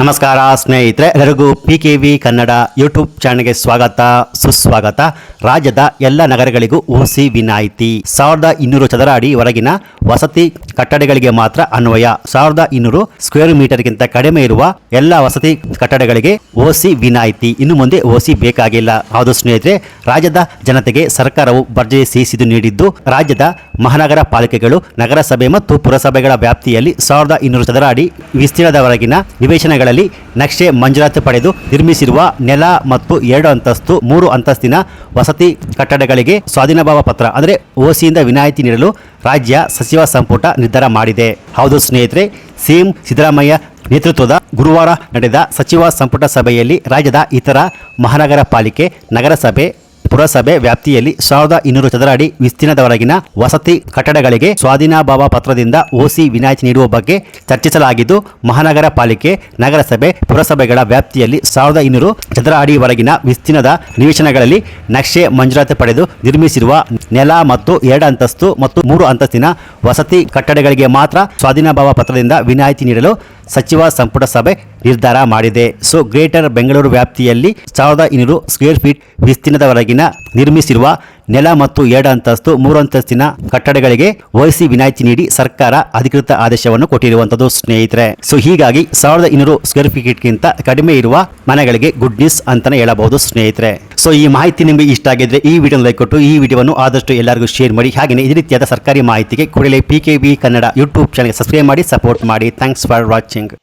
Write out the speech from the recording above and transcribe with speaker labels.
Speaker 1: ನಮಸ್ಕಾರ ಸ್ನೇಹಿತರೆ, ಎಲ್ಲರಿಗೂ P K V Kannada YouTube ಚಾನಲ್ಗೆ ಸ್ವಾಗತ, ಸುಸ್ವಾಗತ. ರಾಜ್ಯದ ಎಲ್ಲ ನಗರಗಳಿಗೂ ಓಸಿ ವಿನಾಯಿತಿ. ಸಾವಿರದ ಇನ್ನೂರು ಚದರ ಅಡಿ ಹೊರಗಿನ ವಸತಿ ಕಟ್ಟಡಗಳಿಗೆ ಮಾತ್ರ ಅನ್ವಯ. ಸಾವಿರದ ಇನ್ನೂರು ಸ್ಕ್ವೇರ್ ಮೀಟರ್ಗಿಂತ ಕಡಿಮೆ ಇರುವ ಎಲ್ಲ ವಸತಿ ಕಟ್ಟಡಗಳಿಗೆ ಓಸಿ ವಿನಾಯಿತಿ. ಇನ್ನು ಮುಂದೆ ಓಸಿ ಬೇಕಾಗಿಲ್ಲ. ಹೌದು ಸ್ನೇಹಿತರೆ, ರಾಜ್ಯದ ಜನತೆಗೆ ಸರ್ಕಾರವು ಭರ್ಜರಿ ಸಿಹಿಸಿದು ನೀಡಿದ್ದು, ರಾಜ್ಯದ ಮಹಾನಗರ ಪಾಲಿಕೆಗಳು, ನಗರಸಭೆ ಮತ್ತು ಪುರಸಭೆಗಳ ವ್ಯಾಪ್ತಿಯಲ್ಲಿ ಸಾವಿರದ ಇನ್ನೂರು ಚದರ ಅಡಿ ವಿಸ್ತೀರ್ಣದವರೆಗಿನ ನಿವೇಶನಗಳಲ್ಲಿ ನಕ್ಷೆ ಮಂಜೂರಾತಿ ಪಡೆದು ನಿರ್ಮಿಸಿರುವ ನೆಲ ಮತ್ತು ಎರಡು ಅಂತಸ್ತು, ಮೂರು ಅಂತಸ್ತಿನ ವಸತಿ ಕಟ್ಟಡಗಳಿಗೆ ಸ್ವಾಧೀನಭಾವ ಪತ್ರ, ಅಂದರೆ ಓಸಿಯಿಂದ ವಿನಾಯಿತಿ ನೀಡಲು ರಾಜ್ಯ ಸಚಿವ ಸಂಪುಟ ನಿರ್ಧಾರ ಮಾಡಿದೆ. ಹೌದು ಸ್ನೇಹಿತರೆ, ಸಿಎಂ ಸಿದ್ದರಾಮಯ್ಯ ನೇತೃತ್ವದ ಗುರುವಾರ ನಡೆದ ಸಚಿವ ಸಂಪುಟ ಸಭೆಯಲ್ಲಿ ರಾಜ್ಯದ ಇತರ ಮಹಾನಗರ ಪಾಲಿಕೆ, ನಗರಸಭೆ ಪುರಸಭೆ ವ್ಯಾಪ್ತಿಯಲ್ಲಿ ಸಾವಿರದ ಇನ್ನೂರು ಚದರ ಅಡಿ ವಿಸ್ತೀರ್ಣದವರೆಗಿನ ವಸತಿ ಕಟ್ಟಡಗಳಿಗೆ ಸ್ವಾಧೀನಭಾವ ಪತ್ರದಿಂದ ಓಸಿ ವಿನಾಯಿತಿ ನೀಡುವ ಬಗ್ಗೆ ಚರ್ಚಿಸಲಾಗಿದ್ದು, ಮಹಾನಗರ ಪಾಲಿಕೆ, ನಗರಸಭೆ, ಪುರಸಭೆಗಳ ವ್ಯಾಪ್ತಿಯಲ್ಲಿ ಸಾವಿರದ ಇನ್ನೂರು ಚದರ ಅಡಿವರೆಗಿನ ವಿಸ್ತೀರ್ಣದ ನಿವೇಶನಗಳಲ್ಲಿ ನಕ್ಷೆ ಮಂಜೂರಾತಿ ಪಡೆದು ನಿರ್ಮಿಸಿರುವ ನೆಲ ಮತ್ತು ಎರಡು ಅಂತಸ್ತು ಮತ್ತು ಮೂರು ಅಂತಸ್ತಿನ ವಸತಿ ಕಟ್ಟಡಗಳಿಗೆ ಮಾತ್ರ ಸ್ವಾಧೀನಭಾವ ಪತ್ರದಿಂದ ವಿನಾಯಿತಿ ನೀಡಲು ಸಚಿವ ಸಂಪುಟ ಸಭೆ ನಿರ್ಧಾರ ಮಾಡಿದೆ. ಸೊ ಗ್ರೇಟರ್ ಬೆಂಗಳೂರು ವ್ಯಾಪ್ತಿಯಲ್ಲಿ ಸಾವಿರದ ಇನ್ನೂರು ಸ್ಕ್ವೇರ್ ಫೀಟ್ ವಿಸ್ತೀರ್ಣದವರೆಗಿನ ನಿರ್ಮಿಸಿರುವ ನೆಲ ಮತ್ತು ಎರಡು ಅಂತಸ್ತು, ಮೂರು ಅಂತಸ್ತಿನ ಕಟ್ಟಡಗಳಿಗೆ ವಹಿಸಿ ವಿನಾಯಿತಿ ನೀಡಿ ಸರ್ಕಾರ ಅಧಿಕೃತ ಆದೇಶವನ್ನು ಕೊಟ್ಟಿರುವಂತದ್ದು ಸ್ನೇಹಿತರೆ. ಸೊ ಹೀಗಾಗಿ ಸಾವಿರದ ಇನ್ನೂರು ಸ್ಕ್ವೇರ್ ಫೀಟ್ಗಿಂತ ಕಡಿಮೆ ಇರುವ ಮನೆಗಳಿಗೆ ಗುಡ್ ನ್ಯೂಸ್ ಅಂತಾನೆ ಹೇಳಬಹುದು ಸ್ನೇಹಿತರೆ. ಸೊ ಈ ಮಾಹಿತಿ ನಿಮಗೆ ಇಷ್ಟ ಆಗಿದ್ರೆ ಈ ವಿಡಿಯೋ ಲೈಕ್ ಕೊಟ್ಟು ಈ ವಿಡಿಯೋವನ್ನು ಆದಷ್ಟು ಎಲ್ಲರಿಗೂ ಶೇರ್ ಮಾಡಿ. ಹಾಗೆಯೇ ಈ ರೀತಿಯಾದ ಸರ್ಕಾರಿ ಮಾಹಿತಿಗೆ ಕೂಡಲೇ P B Kannada YouTube channel subscribe ಮಾಡಿ ಸಪೋರ್ಟ್ ಮಾಡಿ. Thanks for watching